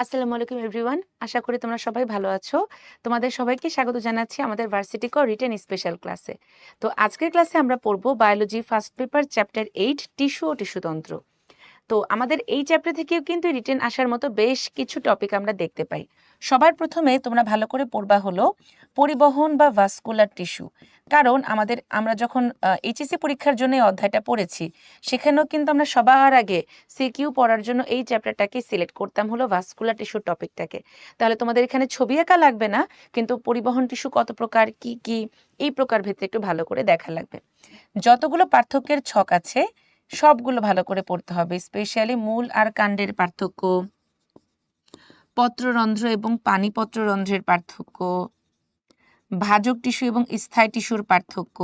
আসসালামু আলাইকুম এভরিওয়ান। আশা করি তোমরা সবাই ভালো আছো। তোমাদের সবাইকে স্বাগত জানাচ্ছি আমাদের ভার্সিটি কো রিটেন স্পেশাল ক্লাসে তো আজকের ক্লাসে আমরা পড়ব biology first paper chapter eight tissue ও টিস্যুতন্ত্র তো আমাদের এই চ্যাপ্টার থেকেও কিন্তু রিটেন আসার মতো বেশ কিছু টপিক আমরা দেখতে পাই। সবার প্রথমে তোমরা ভালো করে পড়বা হলো পরিবহন বা ভাস্কুলার টিস্যু কারণ আমাদের, আমরা যখন এইচএসসি পরীক্ষার জন্য অধ্যায়টা পড়েছি, সেখানেও কিন্তু আমরা সবার আগে সিকিউ পড়ার জন্য এই চ্যাপ্টারটাকে সিলেক্ট করতাম হলো ভাস্কুলার টিস্যুর টপিকটাকে তাহলে তোমাদের এখানে ছবি আঁকা লাগবে না, কিন্তু পরিবহন টিস্যু কত প্রকার, কি কি, এই প্রকার ভেতরে একটু ভালো করে দেখা লাগবে। যতগুলো পার্থক্যের ছক আছে সবগুলো ভালো করে পড়তে হবে স্পেশালি মূল আর কাণ্ডের পার্থক্য। পত্ররন্ধ্র এবং পানিপত্ররন্ধ্রের পার্থক্য। ভাজক টিস্যু এবং স্থায়ী টিস্যুর পার্থক্য।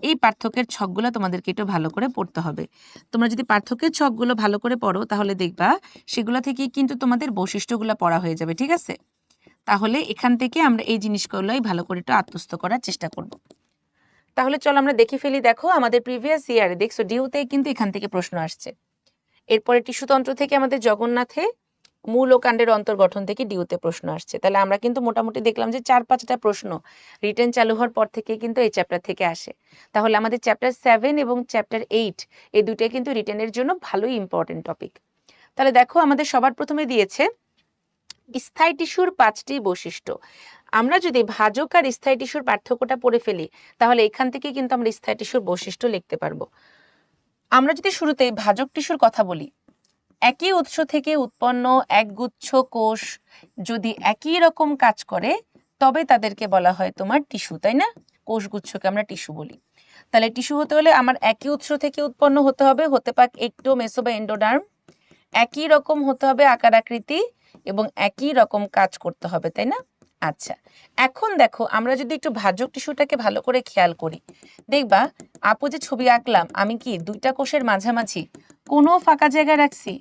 এই পার্থক্যের ছকগুলো তোমাদেরকে একটু ভালো করে পড়তে হবে। তোমরা যদি পার্থক্যের ছকগুলো ভালো করে পড়ো, তাহলে দেখবা সেগুলো থেকে কিন্তু তোমাদের বৈশিষ্ট্যগুলো পড়া হয়ে যাবে, ঠিক আছে? তাহলে এখান থেকে আমরা এই জিনিসগুলোই ভালো করে একটু আত্মস্থ করার চেষ্টা করব। তাহলে চলো আমরা দেখে ফেলি, দেখো আমাদের প্রিভিয়াস ইয়ারে দেখছ ডিউতে কিন্তু এখান থেকে প্রশ্ন আসছে। এরপরে টিস্যুতন্ত্র থেকে আমাদের জগন্নাথে মূল ও কাণ্ডের অন্তর্গঠন থেকে ডিউতে প্রশ্ন আসছে। তাহলে আমরা কিন্তু মোটামুটি দেখলাম যে চার পাঁচটা প্রশ্ন রিটার্ন চালু হওয়ার পর থেকে কিন্তু এই চ্যাপ্টার থেকে আসে। তাহলে আমাদের চ্যাপ্টার সেভেন এবং চ্যাপ্টার এইট এই দুটোই কিন্তু রিটার্নের জন্য ভালোই ইম্পর্টেন্ট টপিক তাহলে দেখো, আমাদের সবার প্রথমে দিয়েছে, স্থায়ী টিস্যুর পাঁচটি বৈশিষ্ট্য। আমরা যদি ভাজক আর স্থায়ী টিস্যুর পার্থক্যটা পড়ে ফেলি, তাহলে এখান থেকে কিন্তু আমরা স্থায়ী টিস্যুর বৈশিষ্ট্য লিখতে পারব। আমরা যদি শুরুতে ভাজক টিস্যুর কথা বলি, একই উৎস থেকে উৎপন্ন একগুচ্ছ কোষ যদি একই রকম কাজ করে, তবে তাদেরকে বলা হয় তোমার টিস্যু, তাই না? কোষগুচ্ছকে আমরা টিস্যু বলি। তাহলে টিস্যু হতে হলে আমার একই উৎস থেকে উৎপন্ন হতে হবে, হতে পাক একটো মেসো বা এন্ডোডার্ম একই রকম হতে হবে আকার আকৃতি এবং একই রকম কাজ করতে হবে, তাই না? আচ্ছা এখন দেখো আমরা যদি একটু ভাজক টিস্যুটাকে ভালো করে খেয়াল করি। দেখবা, আপু যে ছবি আঁকলাম, আমি কি দুইটা কোষের মাঝামাঝি? কোনো ফাঁকা জায়গা রাখছি?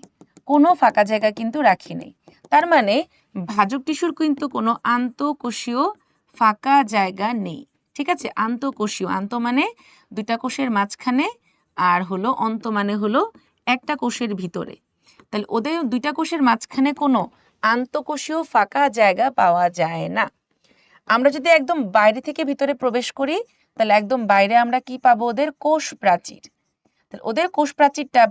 কোনো ফাঁকা জায়গা কিন্তু রাখি নেই। তার মানে ভাজক টিস্যুর কিন্তু কোনো আন্তঃকোষীয় ফাঁকা জায়গা নেই। ঠিক আছে? আন্তঃকোষীয়। আন্ত মানে দুইটা কোষের মাঝখানে আর হলো অন্ত মানে হলো একটা কোষের ভিতরে। তাহলে ওদের দুইটা কোষের মাঝখানে কোনো আন্তঃকোষীয় ফাঁকা জায়গা পাওয়া যায় না। আমরা যদি একদম বাইরে থেকে ভিতরে প্রবেশ করি, তাহলে একদম বাইরে আমরা কি পাবো? ওদের কোষ প্রাচীর। তাহলে ওদের কোষ প্রাচীরটা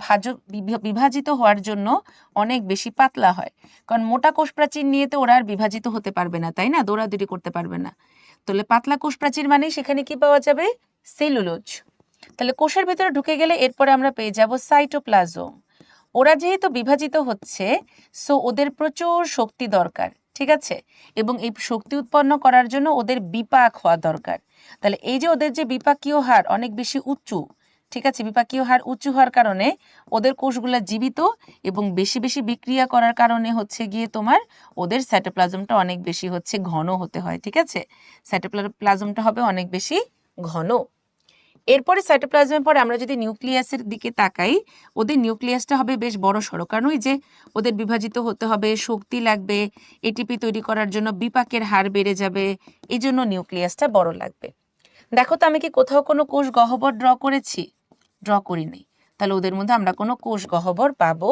বিভ- বিভাজিত হওয়ার জন্য অনেক বেশি পাতলা হয়। কারণ মোটা কোষ প্রাচীর নিয়ে তো ওরা আর বিভাজিত হতে পারবে না, তাই না? দৌড়াদৌড়ি করতে পারবে না। তাহলে পাতলা কোষ প্রাচীর মানে সেখানে কি পাওয়া যাবে? সেলুলোজ। তাহলে কোষের ভিতরে ঢুকে গেলে এরপরে আমরা পেয়ে যাব সাইটোপ্লাজম। ওরা যেহেতু বিভাজিত হচ্ছে সো ওদের প্রচুর শক্তি দরকার, ঠিক আছে? এবং এই শক্তি উৎপন্ন করার জন্য ওদের বিপাক হওয়া দরকার। তাহলে এই যে ওদের যে বিপাকীয় হার অনেক বেশি উঁচু, ঠিক আছে? বিপাকীয় হার উঁচু হওয়ার কারণে ওদের কোষগুলো জীবিত এবং বেশি বেশি বিক্রিয়া করার কারণে হচ্ছে গিয়ে তোমার ওদের স্যাটোপ্লাজমটা অনেক বেশি হচ্ছে, ঘন হতে হয়, ঠিক আছে? সাইটোপ্লাজমটা হবে অনেক বেশি ঘন। এরপরে সাইটোপ্লাজমের পরে আমরা যদি নিউক্লিয়াসের দিকে তাকাই, ওদের নিউক্লিয়াসটা হবে বেশ বড় সড়ো। কারণ ওই যে ওদের বিভাজিত হতে হবে, শক্তি লাগবে এটিপি তৈরি করার জন্য বিপাকের হার বেড়ে যাবে, এই জন্য নিউক্লিয়াসটা বড় লাগবে। দেখো তো আমি কি কোথাও কোনো কোষ গহ্বর ড্র করেছি? ড্র করি নাই তাহলে ওদের মধ্যে আমরা কোনো কোষ গহ্বর পাবো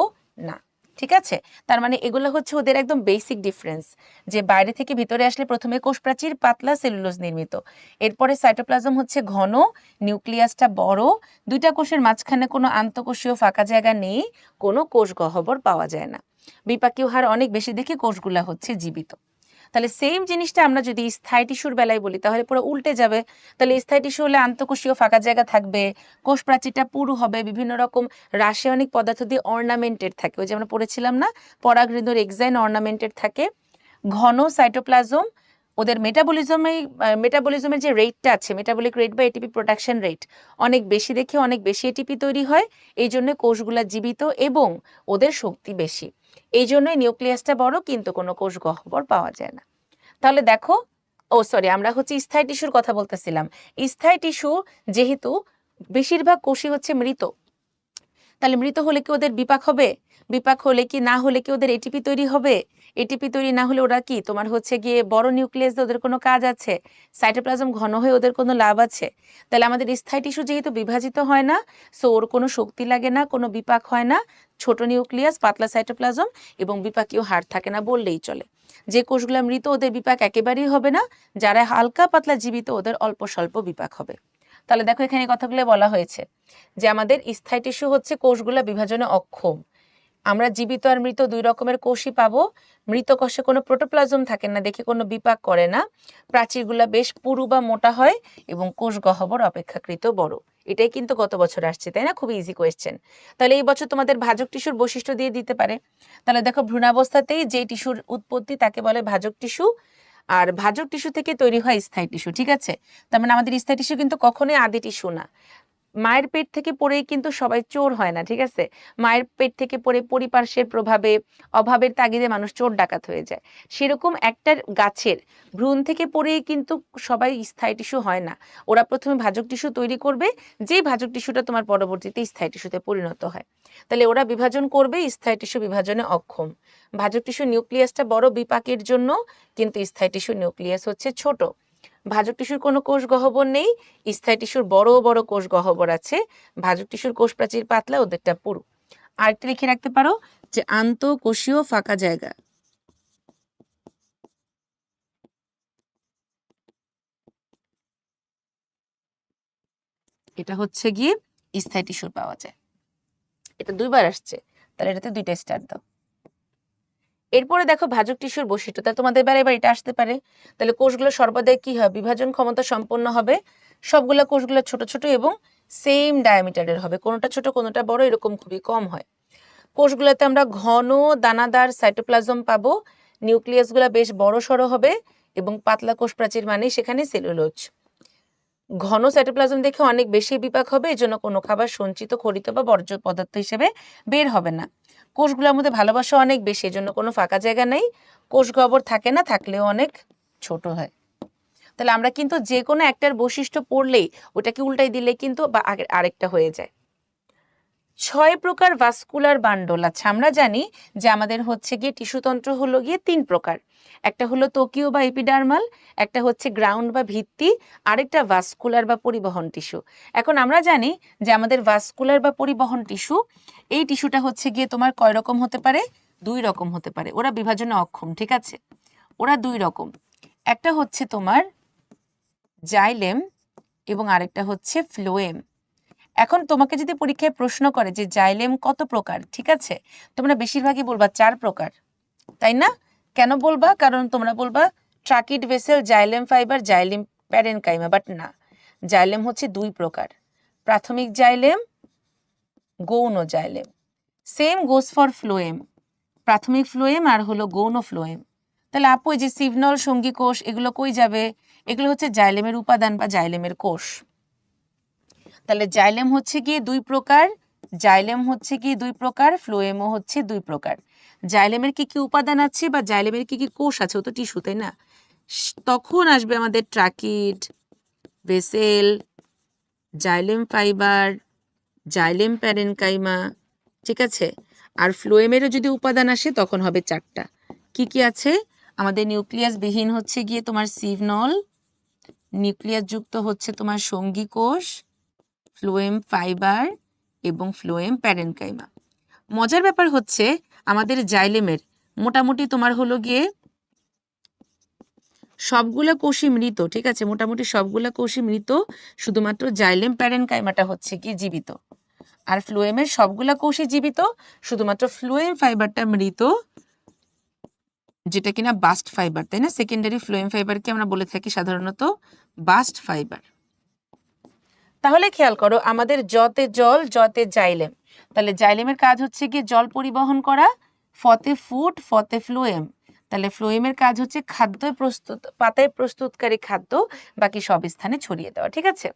না। ঠিক আছে? তার মানে এগুলো হচ্ছে ওদের একদম বেসিক ডিফারেন্স যে বাইরে থেকে ভিতরে আসলে প্রথমে কোষপ্রাচীর পাতলা সেলুলোজ নির্মিত। এরপরে সাইটোপ্লাজম হচ্ছে ঘন নিউক্লিয়াসটা বড়, দুইটা কোষের মাঝখানে কোনো আন্তঃকোষীয় ফাঁকা জায়গা নেই, কোনো কোষ গহ্বর পাওয়া যায় না। বিপাকীয় হার অনেক বেশি দেখে কোষগুলা হচ্ছে জীবিত। তাহলে সেম জিনিসটা আমরা যদি স্থায়ী টিস্যুর বেলায় বলি, তাহলে পুরো উল্টে যাবে। তাহলে স্থায়ী টিস্যু হলে আন্তঃকোষীয় ফাঁকা জায়গা থাকবে কোষ প্রাচীরটা পুরু হবে, বিভিন্ন রকম রাসায়নিক পদার্থ দিয়ে অর্নামেন্টেড থাকে। ওই যে আমরা পড়েছিলাম না পরাগৃদর এক্সাইন অর্নামেন্টেড থাকে। ঘন সাইটোপ্লাজম ওদের মেটাবলিজমে মেটাবলিজমের যে রেটটা আছে মেটাবলিক রেট বা এটিপি প্রোডাকশন রেট অনেক বেশি দেখে অনেক বেশি এটিপি তৈরি হয়। এই জন্য কোষগুলা জীবিত এবং ওদের শক্তি বেশি। এই জন্যই নিউক্লিয়াসটা বড়, কিন্তু কোনো কোষ গহ্বর পাওয়া যায় না। তাহলে দেখো, ও সরি, আমরা হচ্ছে স্থায়ী টিস্যুর কথা বলতেছিলাম। স্থায়ী টিস্যু যেহেতু বেশিরভাগ কোষই হচ্ছে মৃত। তাহলে মৃত হলে কি ওদের বিপাক হবে? বিপাক হলে কি না হলে কি ওদের এটিপি তৈরি হবে? এটিপি তৈরি না হলে ওরা কি? তোমার হচ্ছে গিয়ে বড় নিউক্লিয়াস ওদের কোনো কাজ আছে? সাইটোপ্লাজম ঘন হয়ে ওদের কোনো লাভ আছে? তাহলে আমাদের স্থায়ী টিস্যু যেহেতু বিভাজিত হয় না সো ওর কোনো শক্তি লাগে না, কোনো বিপাক হয় না। ছোট নিউক্লিয়াস, পাতলা সাইটোপ্লাজম এবং বিপাকীয় হাড় থাকে না বললেই চলে। যে কোষগুলো মৃত ওদের বিপাক একেবারেই হবে না, যারা হালকা পাতলা জীবিত ওদের অল্প স্বল্প বিপাক হবে। তাহলে দেখো এখানে কথাগুলো বলা হয়েছে যে আমাদের স্থায়ী টিস্যু হচ্ছে কোষগুলো বিভাজনে অক্ষম। আমরা জীবিত আর মৃত দুই রকমের কোষই পাবো। মৃত কোষে কোনো প্রোটোপ্লাজম থাকে না, দেখে কোনো বিপাক করে না। প্রাচীরগুলো বেশ পুরু বা মোটা হয় এবং কোষ গহ্বর অপেক্ষাকৃত বড়। এটাই কিন্তু গত বছর আসছে, তাই না? খুব ইজি কোয়েশ্চেন তাহলে এই বছর তোমাদের ভাজক টিস্যুর বৈশিষ্ট্য দিয়ে দিতে পারে। তাহলে দেখো ভ্রূণাবস্থাতেই যে টিস্যুর উৎপত্তি তাকে বলে ভাজক টিস্যু। আর ভাজক টিস্যু থেকে তৈরি হয় স্থায়ী টিস্যু, ঠিক আছে? তার মানে আমাদের স্থায়ী টিস্যু কিন্তু কখনোই আদি টিস্যু না। মায়ের পেট থেকে পড়েই কিন্তু সবাই চোর হয় না, ঠিক আছে? মায়ের পেট থেকে পড়ে পরিপার্শ্বের প্রভাবে, অভাবের তাগিদে মানুষ চোর ডাকাত হয়ে যায়। সেরকম একটা গাছের ভ্রূণ থেকে পড়েই কিন্তু সবাই স্থায়ী টিস্যু হয় না। ওরা প্রথমে ভাজক টিস্যু তৈরি করবে, যেই ভাজক টিস্যুটা তোমার পরবর্তীতে স্থায়ী টিস্যুতে পরিণত হয়। তাহলে ওরা বিভাজন করবে, স্থায়ী টিস্যু বিভাজনে অক্ষম। ভাজক টিস্যু নিউক্লিয়াসটা বড় বিপাকের জন্য কিন্তু স্থায়ী টিস্যু নিউক্লিয়াস হচ্ছে ছোট। ভাজক টিস্যুর কোনো কোষ গহ্বর নেই, স্থায়ী টিস্যুর বড় বড় কোষ গহ্বর আছে, ভাজক টিস্যুর কোষ প্রাচীর পাতলা, ওদেরটা পুরু। আরেকটা লিখে রাখতে পারো যে আন্তঃকোষীয় ফাঁকা জায়গা। এটা হচ্ছে গিয়ে স্থায়ী টিস্যুর পাওয়া যায়। এটা দুইবার আসছে, তাহলে এটাতে দুইটা স্টার দাও। এরপরে দেখো ভাজক টিস্যুর বৈশিষ্ট্য তা তোমাদের বেলা এবার এটা আসতে পারে। তাহলে কোষগুলো সর্বদাই কি হয়? বিভাজন ক্ষমতা সম্পন্ন হবে। সবগুলো কোষগুলো ছোট ছোট এবং সেম ডায়ামিটারের হবে। কোনোটা ছোট, কোনোটা বড়, এরকম খুবই কম হয়। কোষগুলোতে আমরা ঘন দানাদার সাইটোপ্লাজম পাবো। নিউক্লিয়াসগুলো বেশ বড় সড়ো হবে এবং পাতলা কোষ প্রাচীর মানে সেখানে সেলুলোজ ঘন সাইটোপ্লাজম দেখে অনেক বেশি বিপাক হবে এই জন্য কোনো খাবার সঞ্চিত, খরিত বা বর্জ্য পদার্থ হিসেবে বের হবে না। কোষগুলোর মধ্যে ভালোবাসা অনেক বেশি, এজন্য কোনো ফাঁকা জায়গা নেই। কোষ গবর থাকে না, থাকলেও অনেক ছোট হয়। তাহলে আমরা কিন্তু যে কোনো একটার বৈশিষ্ট্য পড়লেই ওটাকে উল্টাই দিলে কিন্তু বা আরেকটা হয়ে যায়। ছয় প্রকার ভাস্কুলার বান্ডল আচ্ছা আমরা জানি, যে আমাদের হচ্ছে গিয়ে টিস্যুতন্ত্র হলো গিয়ে তিন প্রকার। একটা হলো তোকিও বা এপিডার্মাল একটা হচ্ছে গ্রাউন্ড বা ভিত্তি, আরেকটা ভাস্কুলার বা পরিবহন টিস্যু এখন আমরা জানি যে আমাদের ভাস্কুলার বা পরিবহন টিস্যু এই টিস্যুটা হচ্ছে গিয়ে তোমার কয় রকম হতে পারে? দুই রকম হতে পারে। ওরা বিভাজনে অক্ষম, ঠিক আছে? ওরা দুই রকম। একটা হচ্ছে তোমার জাইলেম এবং আরেকটা হচ্ছে ফ্লোয়েম এখন তোমাকে যদি পরীক্ষায় প্রশ্ন করে যে জাইলেম কত প্রকার, ঠিক আছে? তোমরা বেশিরভাগই বলবা চার প্রকার, তাই না? কেন বলবা? কারণ তোমরা বলবা tracheid vessel, xylem fibre, xylem parenchyma but না। জাইলেম হচ্ছে দুই প্রকার, প্রাথমিক জাইলেম, গৌণ xylem. Same goes for phloem, প্রাথমিক ফ্লোয়েম আর হলো গৌণ ফ্লোয়েম। তাহলে আপু যে সিভনল সঙ্গী কোষ, এগুলো কই যাবে? এগুলো হচ্ছে জাইলেমের উপাদান বা জাইলেমের কোষ। তাহলে জাইলেম হচ্ছে গিয়ে দুই প্রকার, জাইলেম হচ্ছে গিয়ে দুই প্রকার, ফ্লোয়েমও হচ্ছে দুই প্রকার। জাইলেমের কি কি উপাদান আছে বা জাইলেমের কি কি কোষ আছে? ও তো টিস্যু, তাই না? তখন আসবে আমাদের tracheid, vessel, xylem fibre, xylem parenchyma, ঠিক আছে? আর ফ্লোয়েমেরও যদি উপাদান আসে, তখন হবে চারটা। কি কি আছে? আমাদের নিউক্লিয়াস বিহীন হচ্ছে গিয়ে তোমার সিভনল নিউক্লিয়াস যুক্ত হচ্ছে তোমার সঙ্গী কোষ ফ্লোয়েম ফাইবার এবং ফ্লোয়েম প্যারেনকাইমা। মজার ব্যাপার হচ্ছে, আমাদের জাইলেমের মোটামুটি তোমার হলো গিয়ে সবগুলা কোষই মৃত, ঠিক আছে? মোটামুটি সবগুলা কোষই মৃত, শুধুমাত্র জাইলেম প্যারেনকাইমাটা হচ্ছে কি জীবিত। আর ফ্লোয়েমের সবগুলা কোষই জীবিত, শুধুমাত্র ফ্লোয়েম ফাইবারটা মৃত, যেটা কিনা বাস্ট ফাইবার, তাই না? সেকেন্ডারি ফ্লোয়েম ফাইবারকে আমরা বলে থাকি সাধারণত বাস্ট ফাইবার। তাহলে খেয়াল করো আমাদের জতে জল জতে জাইলেম। তাহলে জাইলেমের কাজ হচ্ছে গিয়ে জল পরিবহন করা, ফতে ফুড, ফতে ফ্লোয়েম। তাহলে ফ্লোয়েমের কাজ হচ্ছে খাদ্য প্রস্তুত, পাতায় প্রস্তুতকারী খাদ্য বাকি সব স্থানে ছড়িয়ে দেওয়া, ঠিক আছে?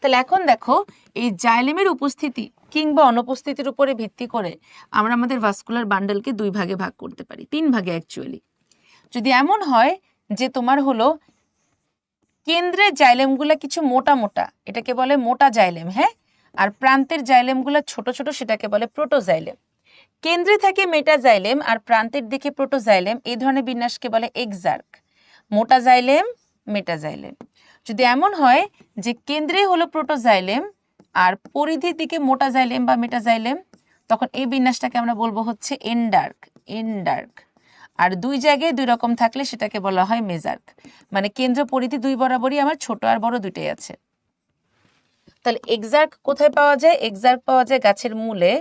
তাহলে এখন দেখো, এই জাইলেমের উপস্থিতি কিংবা অনুপস্থিতির উপরে ভিত্তি করে আমরা আমাদের ভাস্কুলার বান্ডেলকে দুই ভাগে ভাগ করতে পারি, তিন ভাগে অ্যাকচুয়ালি যদি এমন হয় যে তোমার হলো কেন্দ্রের জাইলেমগুলো কিছু মোটা মোটা, এটাকে বলে মোটা জাইলেম হ্যাঁ? আর প্রান্তের জাইলেমগুলো ছোট ছোট, সেটাকে বলে প্রোটোজাইলেম। কেন্দ্রে থাকে মেটাজাইলেম আর প্রান্তের দিকে প্রোটোজাইলেম, এই ধরনের বিন্যাসকে বলে এক্সার্ক। মোটাজাইলেম মেটাজাইলেম যদি এমন হয় যে কেন্দ্রে হলো প্রোটোজাইলেম আর পরিধির দিকে মোটাজাইলেম বা মেটাজাইলেম তখন এই বিন্যাসটাকে আমরা বলব হচ্ছে এন্ডার্ক এন্ডার্ক। আর দুই জায়গায় দুই রকম থাকলে সেটাকে বলা হয় মেজার্ক। মানে কেন্দ্র পরিধি দুই বরাবরই আমার ছোট আর বড় দুটোই আছে। তাহলে এক্সার্ক কোথায় পাওয়া যায়? এক্সার্ক পাওয়া যায় গাছের মূলে।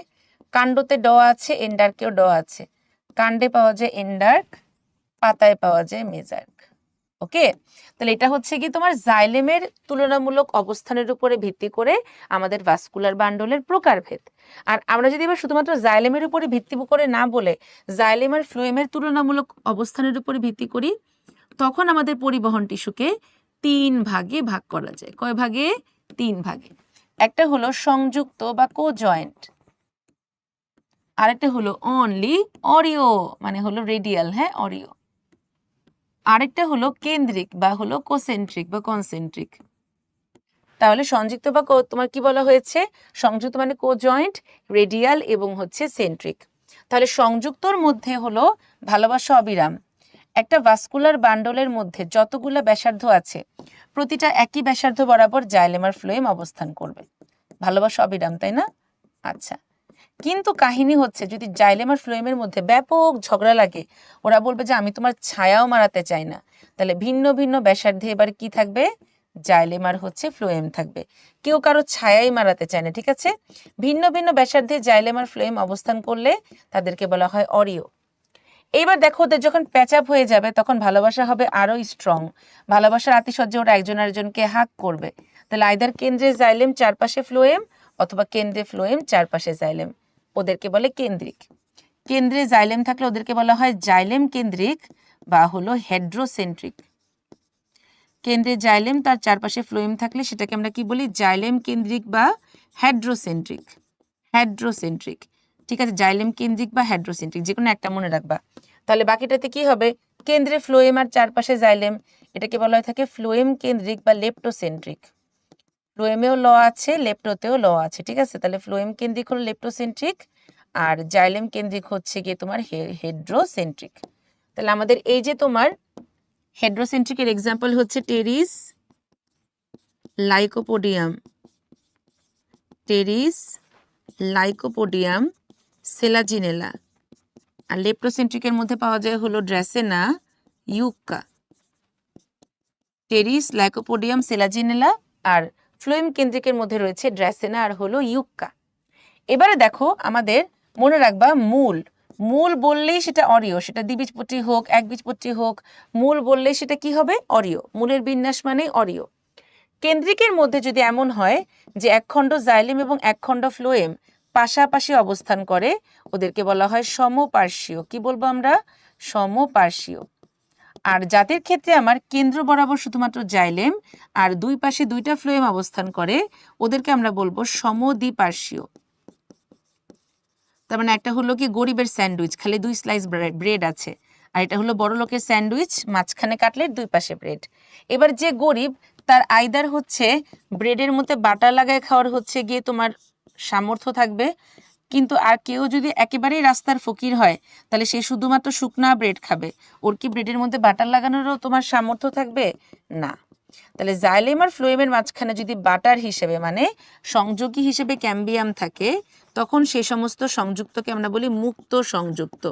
কাণ্ডতে ড আছে, এন্ডার্কেও ড আছে। কাণ্ডে পাওয়া যায় এন্ডার্ক, পাতায় পাওয়া যায় মেজার্ক। ওকে? তাহলে এটা হচ্ছে কি তোমার জাইলেমের তুলনামূলক অবস্থানের উপরে ভিত্তি করে আমাদের ভাস্কুলার বান্ডলের প্রকারভেদ। আর আমরা যদি এবার শুধুমাত্র জাইলেমের উপরে ভিত্তি করে না বলে জাইলেম আর ফ্লোয়েমের তুলনামূলক অবস্থানের উপরে ভিত্তি করি, তখন আমাদের পরিবহন টিস্যুকে তিন ভাগে ভাগ করা যায়। কয় ভাগে? তিন ভাগে। একটা হলো সংযুক্ত বা কো জয়েন্ট আরেকটা হলো অনলি অরিও মানে হলো রেডিয়াল হ্যাঁ অরিও। আরেকটা হলো কেন্দ্রিক বা হলো কোসেন্ট্রিক বা কনসেন্ট্রিক। তাহলে সংযুক্ত বা তোমার কি বলা হয়েছে? সংযুক্ত মানে কো জয়েন্ট রেডিয়াল এবং হচ্ছে সেন্ট্রিক। তাহলে সংযুক্তর মধ্যে হলো ভালোবাসা অবিরাম। একটা ভাস্কুলার বান্ডলের মধ্যে যতগুলো ব্যাসার্ধ আছে, প্রতিটা একই ব্যাসার্ধ বরাবর জাইলেম আর ফ্লোয়েম অবস্থান করবে। ভালোবাসা অবিরাম, তাই না? আচ্ছা। কিন্তু কাহিনী হচ্ছে, যদি জাইলেম আর ফ্লোয়েমের মধ্যে ব্যাপক ঝগড়া লাগে, ওরা বলবে যে, আমি তোমার ছায়াও মারাতে চাই না। তাহলে ভিন্ন ভিন্ন ব্যাসার্ধে এবার কি থাকবে? জাইলেম আর হচ্ছে ফ্লোয়েম থাকবে। কেউ কারও ছায়াই মারাতে চায় না, ঠিক আছে? ভিন্ন ভিন্ন ব্যাসার্ধে জাইলেম আর ফ্লোয়েম অবস্থান করলে তাদেরকে বলা হয় অরিও। এইবার দেখো, ওদের যখন প্যাচ আপ হয়ে যাবে, তখন ভালোবাসা হবে আরও স্ট্রং। ভালোবাসার আতিশয্যে ওরা একজন আরেকজনকে হাক করবে। তাহলে আইদার কেন্দ্রে জাইলেম চারপাশে ফ্লোয়েম, অথবা কেন্দ্রে ফ্লোয়েম চারপাশে জাইলেম। ওদেরকে বলে কেন্দ্রিক। কেন্দ্রে জাইলেম থাকলে ওদেরকে বলা হয় জাইলেম কেন্দ্রিক বা হলো হেড্রোসেন্ট্রিক। কেন্দ্রে জাইলেম তার চারপাশে ফ্লোয়েম থাকলে সেটাকে আমরা কি বলি? জাইলেম কেন্দ্রিক বা হ্যাড্রোসেন্ট্রিক হ্যাড্রোসেন্ট্রিক ঠিক আছে? জাইলেম কেন্দ্রিক বা হ্যাড্রোসেন্ট্রিক যে কোনো একটা মনে রাখবা। তাহলে বাকিটাতে কি হবে? কেন্দ্রে ফ্লোয়েম আর চারপাশে জাইলেম, এটাকে বলা হয়ে থাকে ফ্লোয়েম কেন্দ্রিক বা লেপ্টোসেন্ট্রিক। ফ্লোয়েমেও ল আছে, লেপ্টোতেও ল আছে, ঠিক আছে? তাহলে ফ্লোয়েম কেন্দ্রিক হলো লেপ্টোসেন্ট্রিক আর জাইলেম কেন্দ্রিক হচ্ছে গিয়ে তোমার হেড্রোসেন্ট্রিক। তাহলে আমাদের এই যে তোমার হেড্রোসেন্ট্রিকের এক্সাম্পল হচ্ছে Pteris Lycopodium. Pteris Lycopodium Selaginella. আর লেপ্টোসেন্ট্রিকের মধ্যে পাওয়া যায় হলো Dracaena Yucca. Pteris, Lycopodium, Selaginella আর ফ্লোয়েম কেন্দ্রিকের মধ্যে রয়েছে ড্রেসেনা আর হলো ইউক্কা। এবারে দেখো আমাদের মনে রাখবা মূল। মূল বললেই সেটা অরিও, সেটা দ্বিবীজপত্রী হোক, একবীজপত্রী হোক, মূল বললেই সেটা কি হবে? অরিও। মূলের বিন্যাস মানেই অরিও। কেন্দ্রিকের মধ্যে যদি এমন হয় যে একখণ্ড জাইলেম এবং একখণ্ড ফ্লোয়েম পাশাপাশি অবস্থান করে, ওদেরকে বলা হয় সমপার্শ্বীয়। কি বলব আমরা? সমপার্শ্বীয়। আর জাতের ক্ষেত্রে আমার কেন্দ্র বরাবর শুধুমাত্র জাইলেম আর দুই পাশে দুইটা ফ্লোয়েম অবস্থান করে, ওদেরকে আমরা বলব সমদ্বিপার্শ্বীয়। তার মানে একটা হলো কি গরিবের স্যান্ডউইচ, খালি দুই স্লাইস ব্রেড আছে। আর এটা হলো বড় লোকের স্যান্ডউইচ, মাঝখানে কাটলেট দুই পাশে ব্রেড এবার যে গরিব, তার আইদার হচ্ছে ব্রেডের মধ্যে বাটার লাগায় খাওয়ার হচ্ছে গিয়ে তোমার সামর্থ্য থাকবে। কিন্তু আর কেউ যদি একেবারেই রাস্তার ফকির হয়, তাহলে সে শুধুমাত্র শুকনা ব্রেড খাবে। ওর কি ব্রেডের মধ্যে বাটার লাগানোরও তোমার সামর্থ্য থাকবে? না। তাহলে জাইলেম আর ফ্লোয়েমের মাঝখানে যদি বাটার হিসেবে মানে সংযোগী হিসেবে ক্যাম্বিয়াম থাকে, তখন সে সমস্ত সংযুক্তকে আমরা বলি মুক্ত সংযুক্ত।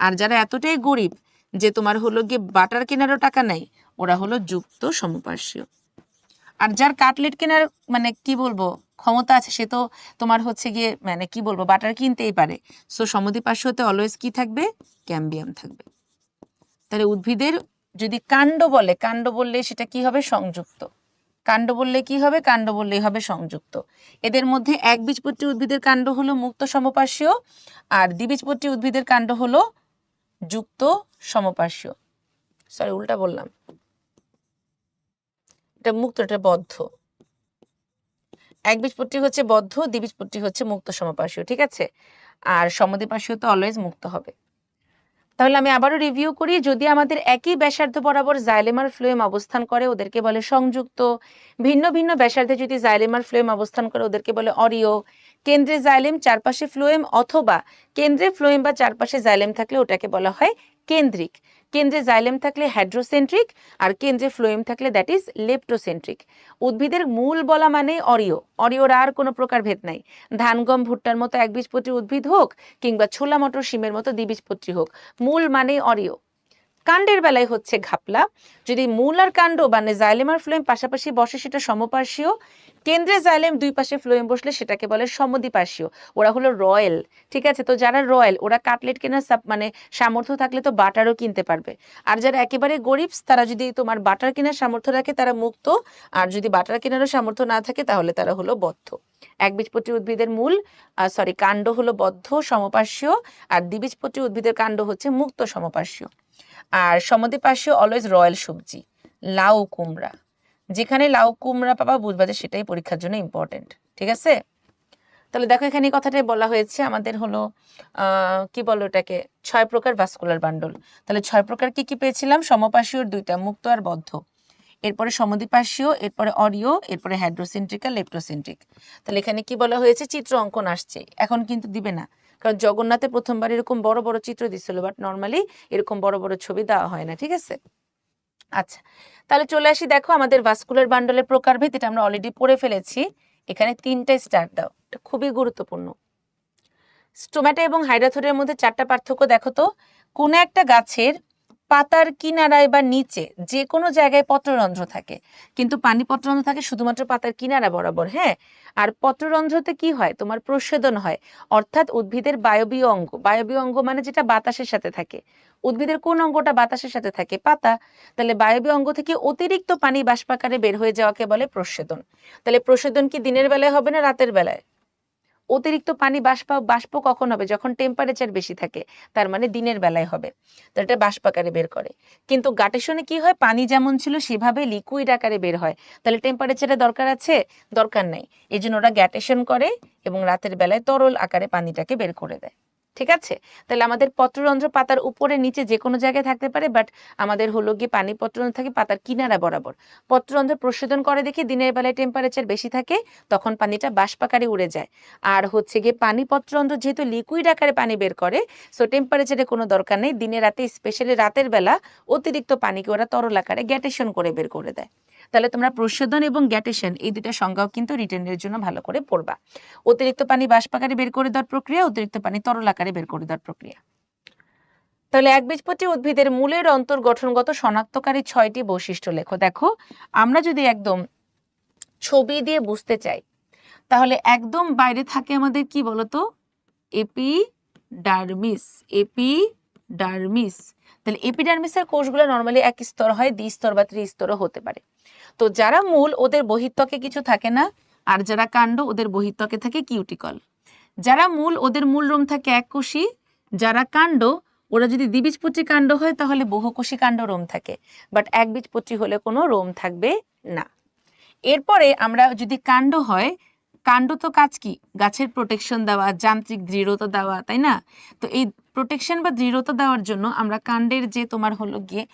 আর যারা এতটাই গরিব যে তোমার হলো গিয়ে বাটার কেনারও টাকা নাই, ওরা হলো যুক্ত সমপার্শ্বীয় আর যার কাটলেট কেনার মানে কি বলব, ক্ষমতা আছে, সে তো তোমার হচ্ছে গিয়ে মানে কি বলব, বাটার কিনতেই পারে। সো সমদ্বিপার্শ্বতে অলওয়েজ কি থাকবে? ক্যাম্বিয়াম থাকবে। তাহলে উদ্ভিদের যদি কাণ্ড বলে, কাণ্ড বললে সেটা কি হবে? সংযুক্ত। কাণ্ড বললে কি হবে? কাণ্ড বললেই হবে সংযুক্ত। এদের মধ্যে এক বীজপত্রী উদ্ভিদের কাণ্ড হলো মুক্ত সমপার্শ্বীয়, আর দ্বিবীজপত্রী উদ্ভিদের কাণ্ড হলো যুক্ত সমপার্শ্বীয়। সরি উল্টা বললাম। এটা মুক্ত, এটা বদ্ধ। একবীজপত্রী হচ্ছে বদ্ধ দ্বিবীজপত্রী হচ্ছে মুক্ত সমপার্শ্বীয়, ঠিক আছে? আর সমদ্বিপার্শ্বীয় তো অলওয়েজ মুক্ত হবে। তাহলে আমি আবারও রিভিউ করি, যদি আমাদের একই ব্যাসার্ধ বরাবর জাইলেমার ফ্লোয়েম অবস্থান করে, ওদেরকে বলে সংযুক্ত। ভিন্ন ভিন্ন ব্যাসার্ধে যদি জাইলেমার ফ্লোয়েম অবস্থান করে, ওদেরকে বলে অরিও কেন্দ্রে জাইলেম চারপাশে ফ্লোয়েম অথবা কেন্দ্রে ফ্লোয়েম বা চারপাশে জাইলেম থাকলে ওটাকে বলা হয় কেন্দ্রিক। কেন্দ্রে জাইলেম থাকলে হাইড্রোসেন্ট্রিক আর কেন্দ্রে ফ্লোয়েম থাকলে দ্যাট ইজ লেপ্টোসেন্ট্রিক উদ্ভিদের মূল বলা মানে অরিও। অরিওর আর কোনো প্রকার ভেদ নাই। ধান, গম, ভুট্টার মতো একবীজপত্রী উদ্ভিদ হোক কিংবা ছোলা, মটর, শিমের মতো দ্বিবীজপত্রী হোক। মূল মানে অরিও। কাণ্ডের বেলায় হচ্ছে ঘাপলা। যদি মূল আর কাণ্ড মানে জাইলেম আর ফ্লোয়েম পাশাপাশি বসে সেটা সমপার্শ্বীয়, কেন্দ্রে জাইলেম দুই পাশে ফ্লোয়েম বসলে সেটাকে বলে সমদ্বিপার্শ্বীয়। ওরা হলো রয়্যাল ঠিক আছে? তো যারা রয়্যাল ওরা কাটলেট কেনার সাপ মানে সামর্থ্য থাকলে তো বাটারও কিনতে পারবে। আর যারা একেবারে গরিবস তারা যদি তোমার বাটার কেনার সামর্থ্য রাখে, তারা মুক্ত। আর যদি বাটার কেনারও সামর্থ্য না থাকে, তাহলে তারা হলো বদ্ধ। একবীজপত্রী উদ্ভিদের মূল সরি কাণ্ড হলো বদ্ধ, সমপার্শ্বীয়। আর দ্বিবীজপত্রী উদ্ভিদের কাণ্ড হচ্ছে মুক্ত সমপার্শ্বীয়। আর সমদ্বিপার্শ্বীয় অলওয়েজ রয়্যাল সবজি, লাউ কুমড়া। যেখানে লাউ কুমড়া পাবা বুঝবা যে সেটাই পরীক্ষার জন্য ইম্পর্টেন্ট ঠিক আছে? তাহলে দেখো এখানে কথাটাই বলা হয়েছে, আমাদের হলো কি বলো এটাকে ছয় প্রকার ভাস্কুলার বান্ডল তাহলে ছয় প্রকার কি কি পেয়েছিলাম? সমপার্শ্বীয় দুইটা মুক্ত আর বদ্ধ। এরপরে সমদ্বিপার্শ্বীয় এরপরে অডিও এরপরে হাইড্রোসেন্ট্রিক আর লেপ্টোসেন্ট্রিক তাহলে এখানে কি বলা হয়েছে? চিত্র অঙ্কন আসছে। এখন কিন্তু দিবে না। কারণ জগন্নাথে প্রথমবার এরকম বড় বড় চিত্র দিছিল বাট নর্মালি এরকম বড় বড় ছবি দেওয়া হয় না, ঠিক আছে? আচ্ছা তাহলে চলে আসি, দেখো আমাদের ভাস্কুলার বান্ডলের প্রকারভেদ, এটা আমরা অলরেডি পড়ে ফেলেছি। এখানে তিনটা স্টার দাও, এটা খুবই গুরুত্বপূর্ণ। স্টোম্যাটো এবং হাইড্রাথোরের মধ্যে চারটা পার্থক্য দেখো তো। কোনো একটা গাছের পাতার কিনারায় বা নিচে যে কোনো জায়গায় পত্ররন্ধ্র থাকে। কিন্তু পানি পত্ররন্ধ্র থাকে শুধুমাত্র পাতার কিনারা বরাবর হ্যাঁ? আর পত্ররন্ধ্রতে কি হয়? তোমার প্রসেদন হয়। অর্থাৎ উদ্ভিদের বায়বীয় অঙ্গ বায়বীয় অঙ্গ মানে যেটা বাতাসের সাথে থাকে। উদ্ভিদের কোন অঙ্গটা বাতাসের সাথে থাকে? পাতা। তাহলে বায়বীয় অঙ্গ থেকে অতিরিক্ত পানি বাষ্পাকারে বের হয়ে যাওয়াকে বলে প্রসেদন তাহলে প্রসেদন কি দিনের বেলায় হবে না রাতের বেলায়? অতিরিক্ত পানি বাষ্প বাষ্প কখন হবে? যখন টেম্পারেচার বেশি থাকে, তার মানে দিনের বেলায় হবে। তো এটা বাষ্প আকারে বের করে। কিন্তু গাটেশনে কি হয়? পানি যেমন ছিল, সেভাবে লিকুইড আকারে বের হয়। তাহলে টেম্পারেচারে দরকার আছে? দরকার নাই। এই জন্য ওরা গ্যাটেশন করে এবং রাতের বেলায় তরল আকারে পানিটাকে বের করে দেয়। ঠিক আছে? তাহলে আমাদের পত্ররন্ধ্র পাতার উপরে নিচে যে কোনো জায়গায় থাকতে পারে বাট আমাদের হলো গিয়ে পানি পত্ররন্ধ্র থাকে পাতার কিনারা বরাবর। পত্ররন্ধ্র প্রশোধন করে দেখি দিনের বেলায় টেম্পারেচার বেশি থাকে, তখন পানিটা বাষ্পাকারে উড়ে যায়। আর হচ্ছে গিয়ে পানি পত্ররন্ধ্র যেহেতু লিকুইড আকারে পানি বের করে সো টেম্পারেচারে কোনো দরকার নেই। দিনে রাতে স্পেশালি রাতের বেলা অতিরিক্ত পানিকে ওরা তরল আকারে গ্যাটেশন করে বের করে দেয়। তাহলে তোমরা প্রশোধন এবং গ্যাটেশন এই দুটা সংজ্ঞাও কিন্তু রিটার্নের জন্য ভালো করে পড়বা। অতিরিক্ত পানি বাষ্পাকারে বের করে দেওয়ার প্রক্রিয়া, অতিরিক্ত পানি তরল আকারে বের করে দেওয়ার প্রক্রিয়া। তাহলে একবীজপত্রী উদ্ভিদের মূলের অন্তর্গঠনগত শনাক্তকারী ছয়টি বৈশিষ্ট্য লেখো। দেখো, আমরা যদি একদম ছবি দিয়ে বুঝতে চাই, তাহলে একদম বাইরে থাকে আমাদের কি বলতো? Epidermis epidermis. তাহলে এপিডার্মিসের কোষগুলো নর্মালি এক স্তর হয়, দ্বি স্তর বা ত্রিস্তরও হতে পারে। তো যারা মূল, ওদের বহিত্বকে কিছু থাকে না, আর যারা কাণ্ড, ওদের বহিত্বকে থাকে কিউটিকল যারা মূল, ওদের মূল রোম থাকে এক কোষী যারা কাণ্ড, ওরা যদি দ্বিবীজপত্রী কাণ্ড হয়, তাহলে বহুকোষী কাণ্ড রোম থাকে। বাট একবীজপত্রী হলে কোনো রোম থাকবে না। এরপরে আমরা যদি কাণ্ড হয় কাণ্ড তো কাজ কি? গাছের প্রোটেকশন দেওয়া, যান্ত্রিক দৃঢ়তা দেওয়া, তাই না? তো এই প্রোটেকশন বা দৃঢ়তা দেওয়ার জন্য আমরা কাণ্ডের যে তোমার হলো গিয়ে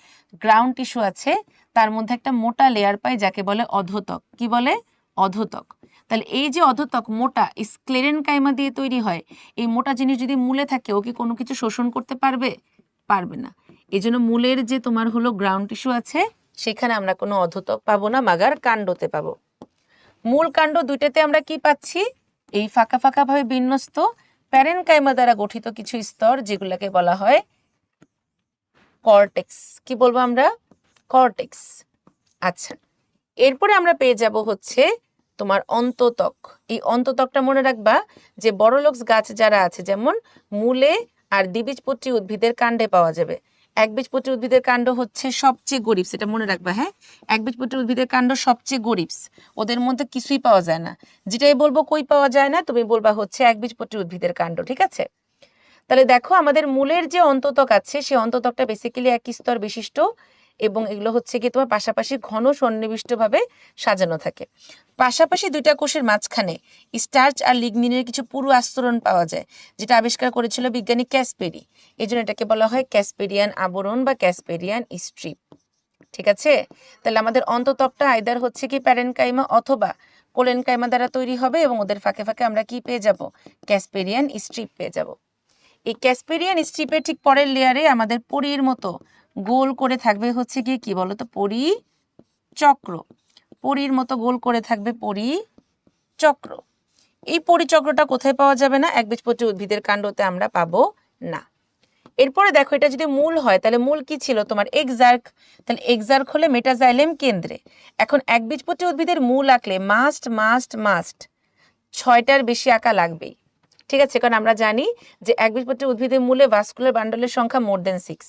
গ্রাউন্ড টিস্যু আছে, তার মধ্যে একটা মোটা লেয়ার পাই যাকে বলে অধোতক। কি বলে? অধোতক। তাহলে এই যে অধোতক মোটা স্ক্লেরেন কাইমা দিয়ে তৈরি হয়, এই মোটা জিনিস যদি মূলে থাকে, ও কি কোনো কিছু শোষণ করতে পারবে? পারবে না। এই জন্য মূলের যে তোমার হলো গ্রাউন্ড টিস্যু আছে, সেখানে আমরা কোনো অধোতক পাবো না, মাগার কাণ্ডতে পাবো। মূল কাণ্ড দুইটাতে আমরা কি পাচ্ছি? এই ফাঁকা ফাঁকা ভাবে বিন্যস্ত প্যারেনকাইমা দ্বারা গঠিত কিছু স্তর যেগুলোকে বলা হয় কর্টেক্স। কি বলব আমরা? কর্টেক্স। আচ্ছা এরপরে আমরা পেয়ে যাব হচ্ছে তোমার অন্ততক। এই অন্ততকটা মনে রাখবা যে বড়লোকস গাছ যারা আছে, যেমন মূলে আর দ্বিবীজপত্রী উদ্ভিদের কাণ্ডে পাওয়া যাবে। একবীজপত্রী উদ্ভিদের কাণ্ড হচ্ছে সবচেয়ে গরিব, সেটা মনে রাখবা হ্যাঁ? একবীজপত্রী উদ্ভিদের কাণ্ড সবচেয়ে গরিব, ওদের মধ্যে কিছুই পাওয়া যায় না। যেটাই বলব কই পাওয়া যায় না, তুমি বলবা হচ্ছে একবীজপত্রী উদ্ভিদের কাণ্ড, ঠিক আছে? তাহলে দেখো আমাদের মূলের যে অন্ততক আছে সেই অন্ততকটা বেসিক্যালি এক স্তর বিশিষ্ট। এবং এগুলো হচ্ছে কি তোমার পাশাপাশি ঘন সন্নিবিষ্টভাবে সাজানো থাকে। পাশাপাশি দুইটা কোষের মাঝখানে স্টার্চ আর লিগনিনের কিছু পুরু আস্তরণ পাওয়া যায়, যেটা আবিষ্কার করেছিল বিজ্ঞানী ক্যাসপেরি। এই জন্য এটাকে বলা হয় ক্যাসপেরিয়ান আবরণ বা ক্যাসপেরিয়ান স্ট্রিপ। ঠিক আছে? তাহলে আমাদের অন্ততকটা আইদার হচ্ছে কি প্যারেনকাইমা অথবা কোলেনকাইমা দ্বারা তৈরি হবে এবং ওদের ফাঁকে ফাঁকে আমরা কি পেয়ে যাব? ক্যাসপেরিয়ান স্ট্রিপ পেয়ে যাব। এই ক্যাসপেরিয়ান স্ট্রিপের ঠিক পরের লেয়ারে আমাদের পরির মতো গোল করে থাকবে হচ্ছে কি কি বলতো? পরি চক্র। পরির মতো গোল করে থাকবে পরি চক্র। এই পরিচক্রটা কোথায় পাওয়া যাবে না? একবীজপত্রী উদ্ভিদের কাণ্ডতে আমরা পাবো না। এরপরে দেখো, এটা যদি মূল হয়, তাহলে মূল কি ছিল? তোমার এক্সার্ক। তাহলে এক্সার্ক হলে মেটাজাইলেম কেন্দ্রে। এখন একবীজপত্রী উদ্ভিদের মূল আঁকলে মাস্ট মাস্ট মাস্ট ছয়টার বেশি আঁকা লাগবেই। ঠিক আছে? কারণ আমরা জানি যে একবীজপত্রী উদ্ভিদের মূলে ভাস্কুলার বান্ডলের সংখ্যা মোর দেন সিক্স।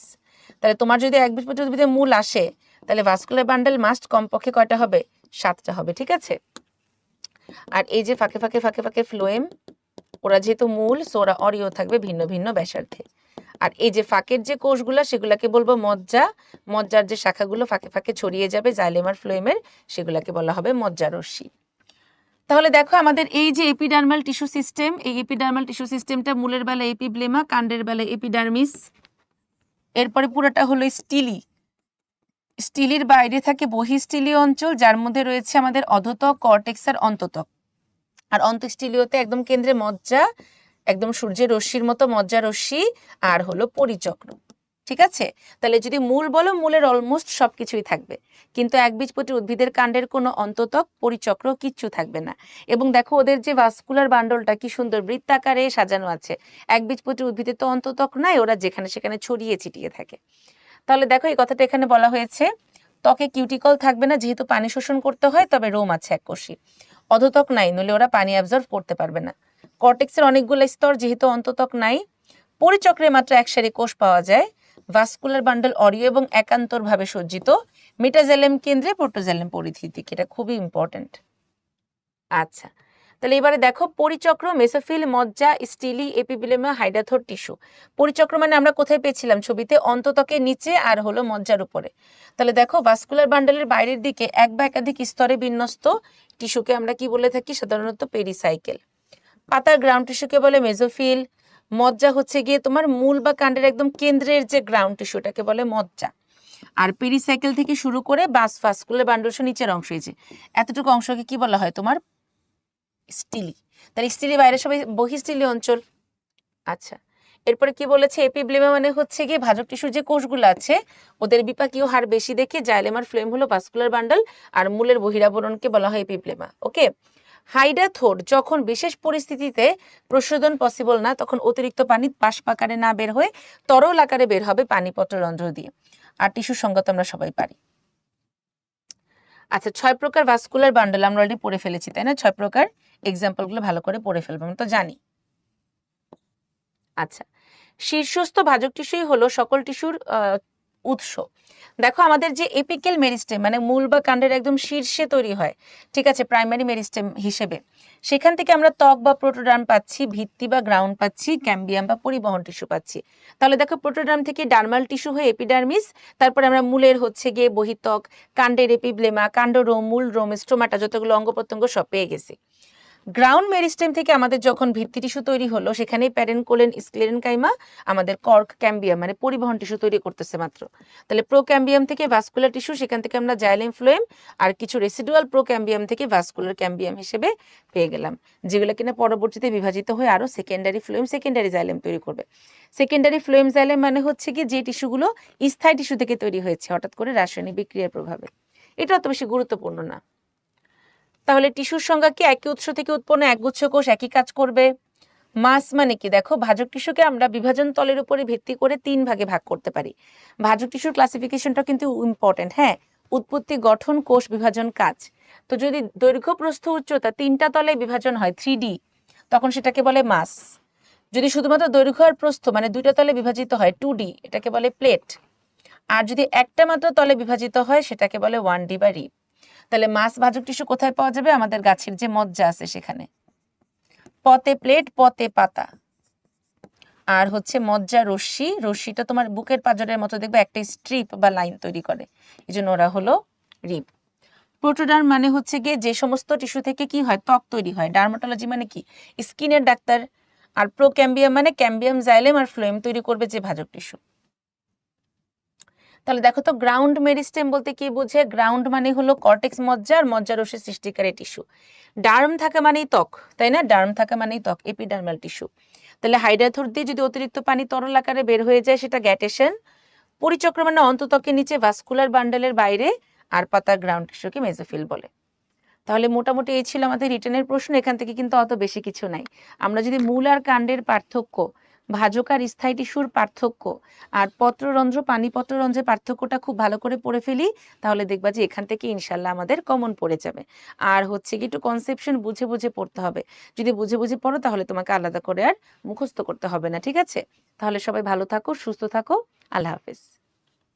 তাহলে তোমার যদি একবীজপত্রী উদ্ভিদের মূল আসে, তাহলে ভাস্কুলার বান্ডেল মাস্ট কমপক্ষে কয়টা হবে? সাতটা হবে, ঠিক আছে? আর এই যে ফাঁকে ফাঁকে ফাঁকে ফাঁকে ফ্লোয়েম ওরা যেহেতু মূল সো ওরা অরিও থাকবে ভিন্ন ভিন্ন ব্যাসার্ধে। আর এই যে ফাঁকের যে কোষগুলো, সেগুলোকে বলব মজ্জা। মজ্জার যে শাখাগুলো ফাঁকে ফাঁকে ছড়িয়ে যাবে জাইলেম আর ফ্লোয়েমের সেগুলোকে বলা হবে মজ্জা রশ্মি। তাহলে দেখো আমাদের এই যে এপিডার্মাল টিস্যু সিস্টেম এই এপিডার্মাল টিস্যু সিস্টেমটা মূলের বেলা এপিব্লেমা কাণ্ডের বেলা এপিডার্মিস এরপরে পুরোটা হলো স্টিলি। স্টিলির বাইরে থাকে বহিস্টিলি অঞ্চল, যার মধ্যে রয়েছে আমাদের অধতক কর্টেক্স আর অন্ততক আর অন্তঃস্টিলিওতে একদম কেন্দ্রে মজ্জা, একদম সূর্যের রশ্মির মতো মজ্জা রশ্মি, আর হলো পরিচক্র। ঠিক আছে? তাহলে যদি মূল বলো, মূলের অলমোস্ট সবকিছুই থাকবে। কিন্তু একবীজপত্রী উদ্ভিদের কাণ্ডের কোনো অন্ততক পরিচক্র কিচ্ছু থাকবে না। এবং দেখো, ওদের যে ভাস্কুলার বান্ডলটা কি সুন্দর বৃত্তাকারে সাজানো আছে। একবীজপত্রী উদ্ভিদে তো অন্ততক নাই, ওরা যেখানে সেখানে ছড়িয়ে ছিটিয়ে থাকে। তাহলে দেখো, এই কথাটা এখানে বলা হয়েছে, ত্বকে কিউটিকল থাকবে না, যেহেতু পানি শোষণ করতে হয়, তবে রোম আছে এক কোষী। অধতক নাই, নইলে ওরা পানি অ্যাবজর্ভ করতে পারবে না। কর্টেক্সের অনেকগুলো স্তর যেহেতু অন্ততক নাই পরিচক্রে মাত্র এক সারি কোষ পাওয়া যায়। ভাস্কুলার বান্ডল অরিও এবং একান্তরভাবে সজ্জিত মেটাজেলেম কেন্দ্রে প্রোটোজেলেম পরিধির দিকে এটা খুবই ইম্পর্ট্যান্ট আচ্ছা তাহলে এবারে দেখো, পরিচক্র, মেসোফিল, মজ্জা, স্টিলি, এপিবিলেমা হাইডাথোর টিস্যু। পরিচক্র মানে আমরা কোথায় পেয়েছিলাম ছবিতে? অন্ততকে নিচে আর হলো মজ্জার উপরে। তাহলে দেখো, ভাস্কুলার বান্ডলের বাইরের দিকে এক বা একাধিক স্তরে বিন্যস্ত টিস্যুকে আমরা কি বলে থাকি? সাধারণত পেরিসাইকেল। পাতার গ্রাউন্ড টিস্যুকে বলে মেজোফিল মজ্জা হচ্ছে গিয়ে তোমার মূল বা কাণ্ডের একদম কেন্দ্রের যে গ্রাউন্ড টিস্যুটাকে বলে মজ্জা। আর পেরিসাইকেল থেকে শুরু করে বাস ফাস্কুলার বান্ডলস নিচের অংশ হয়েছে এতটুকু অংশকে কি বলা হয় তোমার? স্টিলি তাহলে স্টিলি বাইরে সবাই বহিস্টিলি অঞ্চল। আচ্ছা এরপরে কি বলেছে? এপিব্লেমা মানে হচ্ছে গিয়ে ভাজক টিস্যুর যে কোষগুলো আছে, ওদের বিপাকীয় হার বেশি দেখে জাইলেমার ফ্লেম হলো ভাস্কুলার বান্ডল আর মূলের বহিরাবরণকে বলা হয় এপিব্লেমা ওকে হাইডাথোর যখন বিশেষ পরিস্থিতিতে প্রশোধন পসিবল না, তখন অতিরিক্ত পানি বাষ্প আকারে না বের হয়ে তরল আকারে বের হবে পানিপত্র রন্ধ্র দিয়ে। আর টিস্যু সঙ্গত আমরা সবাই পারি। আচ্ছা ছয় প্রকার ভাস্কুলার বান্ডল আমরা অলরেডি পড়ে ফেলেছি, তাই না? ছয় প্রকার এক্সাম্পলগুলো ভালো করে পড়ে ফেলব, আমরা তো জানি। আচ্ছা শীর্ষস্থ ভাজক টিস্যুই হলো সকল টিস্যুর উৎস। দেখো আমাদের যে এপিক্যাল মেরিস্টেম মানে মূল বা কাণ্ডের একদম শীর্ষে তৈরি হয়, ঠিক আছে প্রাইমারি মেরিস্টেম হিসেবে। সেখান থেকে আমরা ত্বক বা প্রোটোডার্ম পাচ্ছি, ভিত্তি বা গ্রাউন্ড পাচ্ছি ক্যাম্বিয়াম বা পরিবহন টিস্যু পাচ্ছি। তাহলে দেখো প্রোটোডার্ম থেকে ডার্মাল টিস্যু হয়ে এপিডার্মিস তারপরে আমরা মূলের হচ্ছে গিয়ে বহিত্বক, কাণ্ডের এপিব্লেমা কাণ্ড রোম মূল রোম স্টোমাটা যতগুলো অঙ্গ প্রত্যঙ্গ সব পেয়ে গেছি। গ্রাউন্ড মেরিস্টেম থেকে আমাদের যখন ভিত্তি টিস্যু তৈরি হলো সেখানে প্যারেনকোলেন স্ক্লেরেনকাইমা, আমাদের কর্ক ক্যাম্বিয়াম মানে পরিবহন টিস্যু তৈরি করতেছে মাত্র। তাহলে প্রোক্যাম্বিয়াম থেকে ভাস্কুলার টিস্যু, সেখান থেকে আমরা জাইলেম ফ্লোয়েম আর কিছু রেসিডুয়াল প্রোক্যাম্বিয়াম থেকে ভাস্কুলার ক্যাম্বিয়াম হিসেবে পেয়ে গেলাম, যেগুলো কিনা পরবর্তীতে বিভাজিত হয়ে আরও সেকেন্ডারি ফ্লোয়েম, সেকেন্ডারি জাইলেম তৈরি করবে। সেকেন্ডারি ফ্লোয়েম জাইলেম মানে হচ্ছে কি, যে টিস্যুগুলো স্থায়ী টিস্যু থেকে তৈরি হয়েছে, হঠাৎ করে রাসায়নিক বিক্রিয়ার প্রভাবে। এটা অত বেশি গুরুত্বপূর্ণ না। তাহলে টিস্যুর সংজ্ঞা কি? একই উৎস থেকে উৎপন্ন, একগুচ্ছ কোষ একই কাজ করবে? মাস মানে কি? দেখো, ভাজক টিস্যুকে আমরা বিভাজন তলের উপরে ভিত্তি করে তিন ভাগে ভাগ করতে পারি। ভাজক টিস্যুর ক্লাসিফিকেশনটা কিন্তু ইম্পর্টেন্ট হ্যাঁ? উৎপত্তি, গঠন, কোষ, বিভাজন, কাজ। তো যদি দৈর্ঘ্য, প্রস্থ, উচ্চতা তিনটা তলে বিভাজন হয় থ্রি তখন সেটাকে বলে মাস। যদি শুধুমাত্র দৈর্ঘ্য আর প্রস্থ মানে দুইটা তলে বিভাজিত হয় টু এটাকে বলে প্লেট আর যদি একটা মাত্র তলে বিভাজিত হয়, সেটাকে বলে ওয়ান ডি বা রিব তাহলে মাছ ভাজক টিস্যু কোথায় পাওয়া যাবে? আমাদের গাছের যে মজ্জা আছে সেখানে। পতে প্লেট, পতে পাতা। আর হচ্ছে মজ্জা রশ্মি। রশ্মিটা তোমার বুকের পাজরের মতো দেখবে একটা স্ট্রিপ বা লাইন তৈরি করে। এই জন্য ওরা হলো রিব প্রোটোডার্ম মানে হচ্ছে গিয়ে যে সমস্ত টিস্যু থেকে কি হয়? ত্বক তৈরি হয়। ডার্মাটোলজি মানে কি? স্কিনের ডাক্তার। আর প্রোক্যাম্বিয়াম মানে ক্যাম্বিয়াম জাইলেম আর ফ্লোয়েম তৈরি করবে যে ভাজক টিস্যু তাহলে দেখো তো গ্রাউন্ড মেরিস্টেম বলতে কি বোঝে? গ্রাউন্ড মানে হলো কর্টেক্স মজ্জা আর মজ্জা রসের সৃষ্টিকারী টিস্যু ডার্ম থাকা মানেই ত্বক, তাই না? ডার্ম থাকা মানেই ত্বক এপিডার্মাল টিস্যু তাহলে হাইড্রাথর দিয়ে যদি অতিরিক্ত পানি তরল আকারে বের হয়ে যায়, সেটা গ্যাটেশন পরিচক্র মানে অন্ততকের নিচে ভাস্কুলার বান্ডেলের বাইরে আর পাতা গ্রাউন্ড টিস্যুকে মেজোফিল বলে। তাহলে মোটামুটি এই ছিল আমাদের রিটার্নের প্রশ্ন, এখান থেকে কিন্তু অত বেশি কিছু নাই। আমরা যদি মূল আর কাণ্ডের পার্থক্য ভাজক আর স্থায়ী টিস্যুর পার্থক্য। আর পত্ররন্ধ্র পানি পত্ররন্ধ্রে পার্থক্যটা খুব ভালো করে পড়ে ফেলি, তাহলে দেখবা যে এখান থেকে ইনশাল্লাহ আমাদের কমন পড়ে যাবে। আর হচ্ছে কি একটু কনসেপশন বুঝে বুঝে পড়তে হবে। যদি বুঝে বুঝে পড়ো, তাহলে তোমাকে আলাদা করে আর মুখস্থ করতে হবে না, ঠিক আছে? তাহলে সবাই ভালো থাকো, সুস্থ থাকো। আল্লাহ হাফেজ।